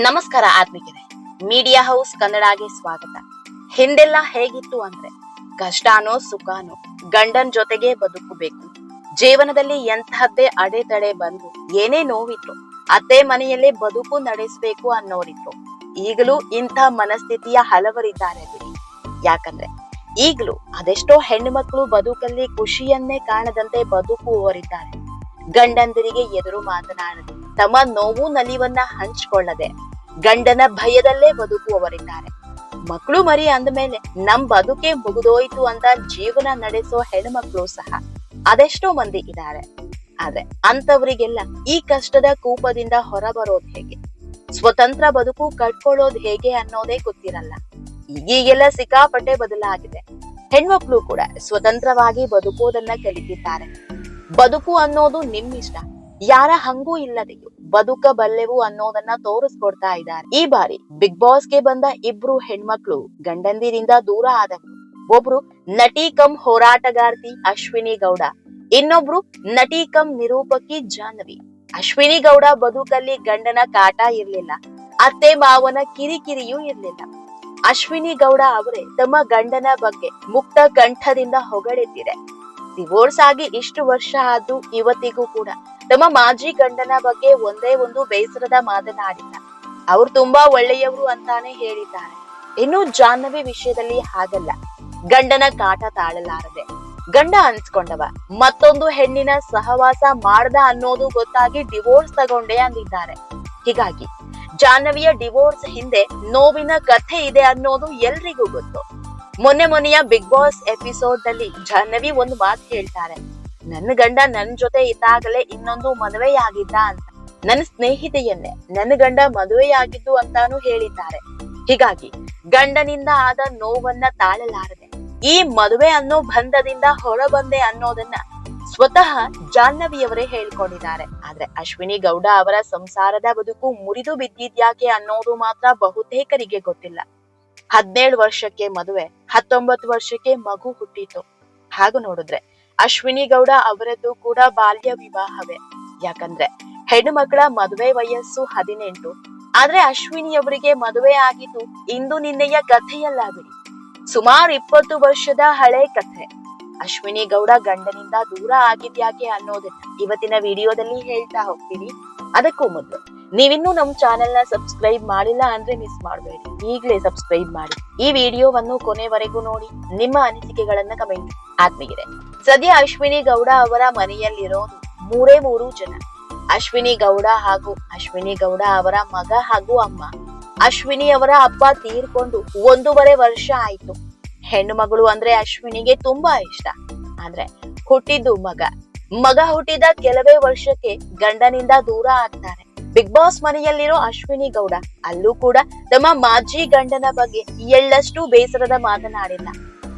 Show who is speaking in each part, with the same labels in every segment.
Speaker 1: ನಮಸ್ಕಾರ ಆತ್ಮಿಕರೇ media house ಕನ್ನಡಗೆ ಸ್ವಾಗತ. ಹಿಂದೆಲ್ಲ ಹೇಗಿತ್ತು ಅಂದ್ರೆ ಕಷ್ಟಾನೋ ಸುಖಾನೋ ಗಂಡನ್ ಜೊತೆಗೆ ಬದುಕಬೇಕು. ಜೀವನದಲ್ಲಿ ಎಂತಹದ್ದೇ ಅಡೆತಡೆ ಬಂದು ಏನೇ ನೋವಿತ್ತು ಅತ್ತೆ ಮನೆಯಲ್ಲೇ ಬದುಕು ನಡೆಸಬೇಕು ಅನ್ನೋರಿತ್ತು ಈಗಲೂ ಇಂಥ ಮನಸ್ಥಿತಿಯ ಹಲವರಿದ್ದಾರೆ ಬಿಡಿ. ಯಾಕಂದ್ರೆ ಈಗಲೂ ಅದೆಷ್ಟೋ ಹೆಣ್ಣು ಮಕ್ಕಳು ಬದುಕಲ್ಲಿ ಖುಷಿಯನ್ನೇ ಕಾಣದಂತೆ ಬದುಕುವವರಿದ್ದಾರೆ. ಗಂಡಂದಿರಿಗೆ ಎದುರು ಮಾತನಾಡದೆ ತಮ್ಮ ನೋವು ನಲಿವನ್ನ ಹಂಚಿಕೊಳ್ಳದೆ ಗಂಡನ ಭಯದಲ್ಲೇ ಬದುಕುವವರಿದ್ದಾರೆ. ಮಕ್ಕಳು ಮರಿ ಅಂದ್ಮೇಲೆ ನಮ್ ಬದುಕೆ ಮುಗಿದೋಯ್ತು ಅಂತ ಜೀವನ ನಡೆಸೋ ಹೆಣ್ಮಕ್ಳು ಸಹ ಅದೆಷ್ಟೋ ಮಂದಿ ಇದ್ದಾರೆ. ಆದ್ರೆ ಅಂತವರಿಗೆಲ್ಲ ಈ ಕಷ್ಟದ ಕೂಪದಿಂದ ಹೊರಬರೋದ್ ಹೇಗೆ? ಸ್ವತಂತ್ರ ಬದುಕು ಕಟ್ಕೊಳ್ಳೋದ್ ಹೇಗೆ ಅನ್ನೋದೇ ಗೊತ್ತಿರಲ್ಲ. ಈಗೀಗೆಲ್ಲ ಸಿಕ್ಕಾಪಟ್ಟೆ ಬದಲಾಗಿದೆ. ಹೆಣ್ಮಕ್ಳು ಕೂಡ ಸ್ವತಂತ್ರವಾಗಿ ಬದುಕೋದನ್ನ ಕಲಿತಿದ್ದಾರೆ. ಬದುಕು ಅನ್ನೋದು ನಿಮ್ಮಿಷ್ಟ. ಯಾರ ಹಂಗೂ ಇಲ್ಲದೆಯೂ ಬದುಕಬಲ್ಲೆವು ಅನ್ನೋದನ್ನ ತೋರಿಸ್ಕೊಡ್ತಾ ಇದ್ದಾರೆ. ಈ ಬಾರಿ ಬಿಗ್ ಬಾಸ್ಗೆ ಬಂದ ಇಬ್ರು ಹೆಣ್ಮಕ್ಳು ಗಂಡಂದಿರಿಂದ ದೂರ ಆದವರು. ಒಬ್ರು ನಟಿ ಕಂ ಹೋರಾಟಗಾರ್ತಿ ಅಶ್ವಿನಿ ಗೌಡ, ಇನ್ನೊಬ್ರು ನಟಿ ಕಂ ನಿರೂಪಕಿ ಜಾಹ್ನವಿ. ಅಶ್ವಿನಿ ಗೌಡ ಬದುಕಲ್ಲಿ ಗಂಡನ ಕಾಟ ಇರ್ಲಿಲ್ಲ, ಅತ್ತೆ ಮಾವನ ಕಿರಿಕಿರಿಯೂ ಇರ್ಲಿಲ್ಲ. ಅಶ್ವಿನಿ ಗೌಡ ಅವರೇ ತಮ್ಮ ಗಂಡನ ಬಗ್ಗೆ ಮುಕ್ತ ಕಂಠದಿಂದ ಹೊಗಳಿದ್ದಿದೆ ಡಿವೋರ್ಸ್ ಆಗಿ ಇಷ್ಟು ವರ್ಷ ಆದ್ರೂ ಇವತ್ತಿಗೂ ಕೂಡ. ತಮ್ಮ ಮಾಜಿ ಗಂಡನ ಬಗ್ಗೆ ಒಂದೇ ಒಂದು ಬೇಸರದ ಮಾತನಾಡಿಲ್ಲ. ಅವ್ರು ತುಂಬಾ ಒಳ್ಳೆಯವರು ಅಂತಾನೆ ಹೇಳಿದ್ದಾರೆ. ಇನ್ನು ಜಾಹ್ನವಿ ವಿಷಯದಲ್ಲಿ ಹಾಗಲ್ಲ. ಗಂಡನ ಕಾಟ ತಾಳಲಾರದೆ. ಗಂಡ ಅನ್ಸ್ಕೊಂಡವ. ಮತ್ತೊಂದು ಹೆಣ್ಣಿನ ಸಹವಾಸ ಮಾಡ್ದ ಅನ್ನೋದು ಗೊತ್ತಾಗಿ ಡಿವೋರ್ಸ್ ತಗೊಂಡೆ ಅಂದಿದ್ದಾರೆ. ಹೀಗಾಗಿ ಜಾಹ್ನವಿಯ ಡಿವೋರ್ಸ್ ಹಿಂದೆ ನೋವಿನ ಕಥೆ ಇದೆ ಅನ್ನೋದು ಎಲ್ರಿಗೂ ಗೊತ್ತು. ಮೊನ್ನೆ ಮೊನ್ನೆಯ ಬಿಗ್ ಬಾಸ್ ಎಪಿಸೋಡ್ನಲ್ಲಿ ಜಾಹ್ನವಿ ಒಂದು ಮಾತು ಹೇಳ್ತಾರೆ. ನನ್ನ ಗಂಡ ನನ್ ಜೊತೆ ಇದ್ದಾಗಲೇ ಇನ್ನೊಂದು ಮದುವೆಯಾಗಿದ್ದ ಅಂತ. ನನ್ನ ಸ್ನೇಹಿತೆಯನ್ನೇ ನನ್ನ ಗಂಡ ಮದುವೆಯಾಗಿದ್ದು ಅಂತಾನು ಹೇಳಿದ್ದಾರೆ. ಹೀಗಾಗಿ ಗಂಡನಿಂದ ಆದ ನೋವನ್ನ ತಾಳಲಾರದೆ, ಈ ಮದುವೆ ಅನ್ನೋ ಬಂಧದಿಂದ ಹೊರಬಂದೆ ಅನ್ನೋದನ್ನ ಸ್ವತಃ ಜಾಹ್ನವಿಯವರೇ ಹೇಳ್ಕೊಂಡಿದ್ದಾರೆ. ಆದ್ರೆ ಅಶ್ವಿನಿ ಗೌಡ ಅವರ ಸಂಸಾರದ ಬದುಕು ಮುರಿದು ಬಿದ್ದಿದ್ಯಾಕೆ ಅನ್ನೋದು ಮಾತ್ರ ಬಹುತೇಕರಿಗೆ ಗೊತ್ತಿಲ್ಲ. ಹದಿನೇಳು ವರ್ಷಕ್ಕೆ ಮದುವೆ, ಹತ್ತೊಂಬತ್ತು ವರ್ಷಕ್ಕೆ ಮಗು ಹುಟ್ಟಿತು ಹಾಗೂ ನೋಡಿದ್ರೆ ಅಶ್ವಿನಿ ಗೌಡ ಅವರದ್ದು ಕೂಡ ಬಾಲ್ಯ ವಿವಾಹವೇ. ಯಾಕಂದ್ರೆ ಹೆಣ್ಣು ಮಕ್ಕಳ ಮದುವೆ ವಯಸ್ಸು ಹದಿನೆಂಟು. ಆದ್ರೆ ಅಶ್ವಿನಿ ಅವರಿಗೆ ಮದುವೆ ಆಗಿದ್ದು ಇಂದು ನಿನ್ನೆಯ ಕಥೆಯಲ್ಲ ಬಿಡಿ ಸುಮಾರು ಇಪ್ಪತ್ತು ವರ್ಷದ ಹಳೆ ಕಥೆ. ಅಶ್ವಿನಿ ಗೌಡ ಗಂಡನಿಂದ ದೂರ ಆಗಿದ್ಯಾಕೆ ಅನ್ನೋದನ್ನ ಇವತ್ತಿನ ವಿಡಿಯೋದಲ್ಲಿ ಹೇಳ್ತಾ ಹೋಗ್ತೀನಿ. ಅದಕ್ಕೂ ಮೊದಲು, ನೀವಿನ್ನೂ ನಮ್ ಚಾನೆಲ್ನ ಸಬ್ಸ್ಕ್ರೈಬ್ ಮಾಡಿಲ್ಲ ಅಂದ್ರೆ ಮಿಸ್ ಮಾಡಬೇಡಿ. ಈಗಲೇ ಸಬ್ಸ್ಕ್ರೈಬ್ ಮಾಡಿ. ಈ ವಿಡಿಯೋವನ್ನು ಕೊನೆವರೆಗೂ ನೋಡಿ, ನಿಮ್ಮ ಅನಿಸಿಕೆಗಳನ್ನ ಕಮೆಂಟ್ ಆತ್ಮೀಗಿದೆ ಸದ್ಯ ಅಶ್ವಿನಿ ಗೌಡ ಅವರ ಮನೆಯಲ್ಲಿರೋ ಮೂರೇ ಮೂರು ಜನ. ಅಶ್ವಿನಿ ಗೌಡ ಹಾಗೂ ಅಶ್ವಿನಿ ಗೌಡ ಅವರ ಮಗ ಹಾಗೂ ಅಮ್ಮ. ಅಶ್ವಿನಿ ಅವರ ಅಪ್ಪ ತೀರ್ಕೊಂಡು ಒಂದೂವರೆ ವರ್ಷ ಆಯ್ತು. ಹೆಣ್ಣು ಮಗಳು ಅಂದ್ರೆ ಅಶ್ವಿನಿಗೆ ತುಂಬಾ ಇಷ್ಟ. ಆದ್ರೆ ಹುಟ್ಟಿದ್ದು ಮಗ. ಮಗ ಹುಟ್ಟಿದ ಕೆಲವೇ ವರ್ಷಕ್ಕೆ ಗಂಡನಿಂದ ದೂರ ಆಗ್ತಾರೆ. ಬಿಗ್ ಬಾಸ್ ಮನೆಯಲ್ಲಿರೋ ಅಶ್ವಿನಿ ಗೌಡ, ಅಲ್ಲೂ ಕೂಡ ತಮ್ಮ ಮಾಜಿ ಗಂಡನ ಬಗ್ಗೆ ಎಳ್ಳಷ್ಟು ಬೇಸರದ ಮಾತನಾಡಿಲ್ಲ.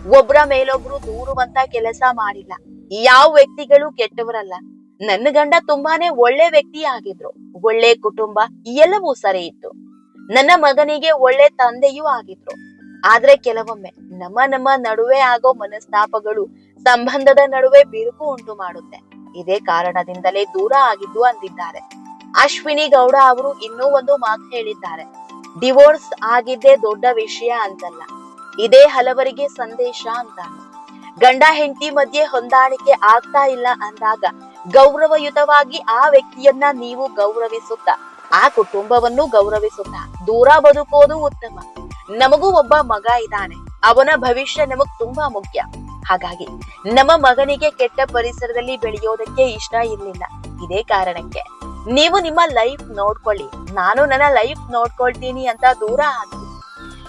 Speaker 1: ಒಬ್ರ ಮೇಲೊಬ್ರು ದೂರುವಂತ ಕೆಲಸ ಮಾಡಿಲ್ಲ. ಯಾವ ವ್ಯಕ್ತಿಗಳು ಕೆಟ್ಟವರಲ್ಲ. ನನ್ನ ಗಂಡ ತುಂಬಾನೇ ಒಳ್ಳೆ ವ್ಯಕ್ತಿ ಆಗಿದ್ರು. ಒಳ್ಳೆ ಕುಟುಂಬ ಎಲ್ಲವೂ ಸರಿ ಇತ್ತು. ನನ್ನ ಮಗನಿಗೆ ಒಳ್ಳೆ ತಂದೆಯೂ ಆಗಿದ್ರು. ಆದ್ರೆ ಕೆಲವೊಮ್ಮೆ ನಮ್ಮ ನಮ್ಮ ನಡುವೆ ಆಗೋ ಮನಸ್ತಾಪಗಳು ಸಂಬಂಧದ ನಡುವೆ ಬಿರುಕು ಉಂಟು ಮಾಡುತ್ತೆ. ಇದೇ ಕಾರಣದಿಂದಲೇ ದೂರ ಆಗಿದ್ದು ಅಂದಿದ್ದಾರೆ. ಅಶ್ವಿನಿ ಗೌಡ ಅವರು ಇನ್ನೂ ಒಂದು ಮಾತು ಹೇಳಿದ್ದಾರೆ. ಡಿವೋರ್ಸ್ ಆಗಿದ್ದೇ ದೊಡ್ಡ ವಿಷಯ ಅಂತಲ್ಲ. ಇದೇ ಹಲವರಿಗೆ ಸಂದೇಶ ಅಂತ. ಗಂಡ ಹೆಂಡತಿ ಮಧ್ಯೆ ಹೊಂದಾಣಿಕೆ ಆಗ್ತಾ ಇಲ್ಲ ಅಂದಾಗ ಗೌರವಯುತವಾಗಿ ಆ ವ್ಯಕ್ತಿಯನ್ನ ನೀವು ಗೌರವಿಸುತ್ತ, ಆ ಕುಟುಂಬವನ್ನು ಗೌರವಿಸುತ್ತ ದೂರ ಬದುಕೋದು ಉತ್ತಮ. ನಮಗೂ ಒಬ್ಬ ಮಗ ಇದ್ದಾನೆ, ಅವನ ಭವಿಷ್ಯ ನಮಗ್ ತುಂಬಾ ಮುಖ್ಯ. ಹಾಗಾಗಿ ನಮ್ಮ ಮಗನಿಗೆ ಕೆಟ್ಟ ಪರಿಸರದಲ್ಲಿ ಬೆಳೆಯೋದಕ್ಕೆ ಇಷ್ಟ ಇರ್ಲಿಲ್ಲ. ಇದೇ ಕಾರಣಕ್ಕೆ ನೀವು ನಿಮ್ಮ ಲೈಫ್ ನೋಡ್ಕೊಳ್ಳಿ. ನಾನು ನನ್ನ ಲೈಫ್ ನೋಡ್ಕೊಳ್ತೀನಿ ಅಂತ ದೂರ ಆದ್ವಿ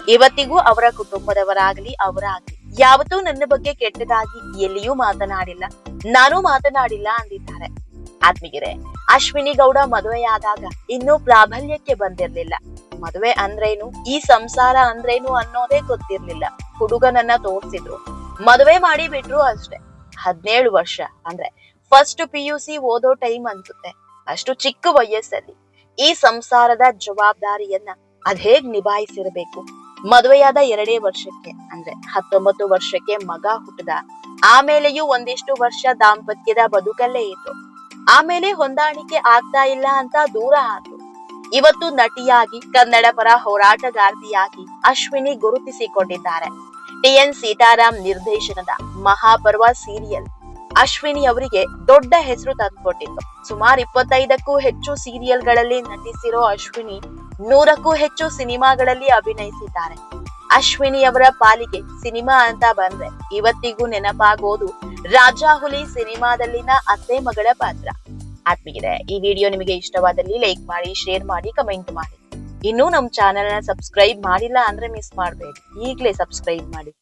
Speaker 1: ಇವತ್ತಿಗೂ ಅವರ ಕುಟುಂಬದವರಾಗ್ಲಿ, ಅವರಾಗ್ಲಿ. ಯಾವತ್ತೂ ನನ್ನ ಬಗ್ಗೆ ಕೆಟ್ಟದಾಗಿ ಎಲ್ಲಿಯೂ ಮಾತನಾಡಿಲ್ಲ. ನಾನು ಮಾತನಾಡಿಲ್ಲ ಅಂದಿದ್ದಾರೆ. ಆತ್ಮೀಗೆರೆ ಅಶ್ವಿನಿ ಗೌಡ ಮದುವೆಯಾದಾಗ ಇನ್ನೂ ಪ್ರಾಬಲ್ಯಕ್ಕೆ ಬಂದಿರ್ಲಿಲ್ಲ. ಮದುವೆ ಅಂದ್ರೇನು, ಈ ಸಂಸಾರ ಅಂದ್ರೇನು ಅನ್ನೋದೇ ಗೊತ್ತಿರ್ಲಿಲ್ಲ. ಹುಡುಗನನ್ನ ತೋರ್ಸಿದ್ರು. ಮದುವೆ ಮಾಡಿ ಬಿಟ್ರು ಅಷ್ಟೇ. ಹದಿನೇಳು ವರ್ಷ, ಅಂದ್ರೆ ಫಸ್ಟ್ ಪಿ ಯು ಸಿ ಓದೋ ಟೈಮ್ ಅನ್ಸುತ್ತೆ. ಅಷ್ಟು ಚಿಕ್ಕ ವಯಸ್ಸಲ್ಲಿ ಈ ಸಂಸಾರದ ಜವಾಬ್ದಾರಿಯನ್ನ ಅದ್ ಹೇಗ್ ನಿಭಾಯಿಸಿರ್ಬೇಕು. ಮದುವೆಯಾದ ಎರಡೇ ವರ್ಷಕ್ಕೆ, ಅಂದ್ರೆ ಹತ್ತೊಂಬತ್ತು ವರ್ಷಕ್ಕೆ ಮಗ ಹುಟ್ಟದ. ಆಮೇಲೆಯೂ ಒಂದಿಷ್ಟು ವರ್ಷ ದಾಂಪತ್ಯದ ಬದುಕಲ್ಲೇ ಇತ್ತು. ಆಮೇಲೆ ಹೊಂದಾಣಿಕೆ ಆಗ್ತಾ ಇಲ್ಲ ಅಂತ ದೂರ ಆದ್ರು ಇವತ್ತು ನಟಿಯಾಗಿ, ಕನ್ನಡ ಪರ ಹೋರಾಟಗಾರ್ತಿಯಾಗಿ ಅಶ್ವಿನಿ ಗುರುತಿಸಿಕೊಂಡಿದ್ದಾರೆ. ಟಿಎನ್ ಸೀತಾರಾಮ್ ನಿರ್ದೇಶನದ ಮಹಾಪರ್ವ ಸೀರಿಯಲ್. ಅಶ್ವಿನಿ ಅವರಿಗೆ ದೊಡ್ಡ ಹೆಸರು ತಂದುಕೊಟ್ಟಿತ್ತು. ಸುಮಾರು ಇಪ್ಪತ್ತೈದಕ್ಕೂ ಹೆಚ್ಚು ಸೀರಿಯಲ್ಗಳಲ್ಲಿ ನಟಿಸಿರೋ ಅಶ್ವಿನಿ ನೂರಕ್ಕೂ ಹೆಚ್ಚು ಸಿನಿಮಾಗಳಲ್ಲಿ ಅಭಿನಯಿಸಿದ್ದಾರೆ. ಅಶ್ವಿನಿ ಅವರ ಪಾಲಿಗೆ ಸಿನಿಮಾ ಅಂತ ಬಂದ್ರೆ ಇವತ್ತಿಗೂ ನೆನಪಾಗೋದು ರಾಜಾ ಹುಲಿ ಸಿನಿಮಾದಲ್ಲಿನ ಅತ್ತೆ ಮಗಳ ಪಾತ್ರ. ಆತ್ಮೀಗಿದೆ ಈ ವಿಡಿಯೋ ನಿಮಗೆ ಇಷ್ಟವಾದಲ್ಲಿ ಲೈಕ್ ಮಾಡಿ, ಶೇರ್ ಮಾಡಿ, ಕಮೆಂಟ್ ಮಾಡಿ. ಇನ್ನೂ ನಮ್ಮ ಚಾನೆಲ್ನ ಸಬ್ಸ್ಕ್ರೈಬ್ ಮಾಡಿಲ್ಲ ಅಂದ್ರೆ ಮಿಸ್ ಮಾಡಬೇಡಿ. ಈಗಲೇ ಸಬ್ಸ್ಕ್ರೈಬ್ ಮಾಡಿ.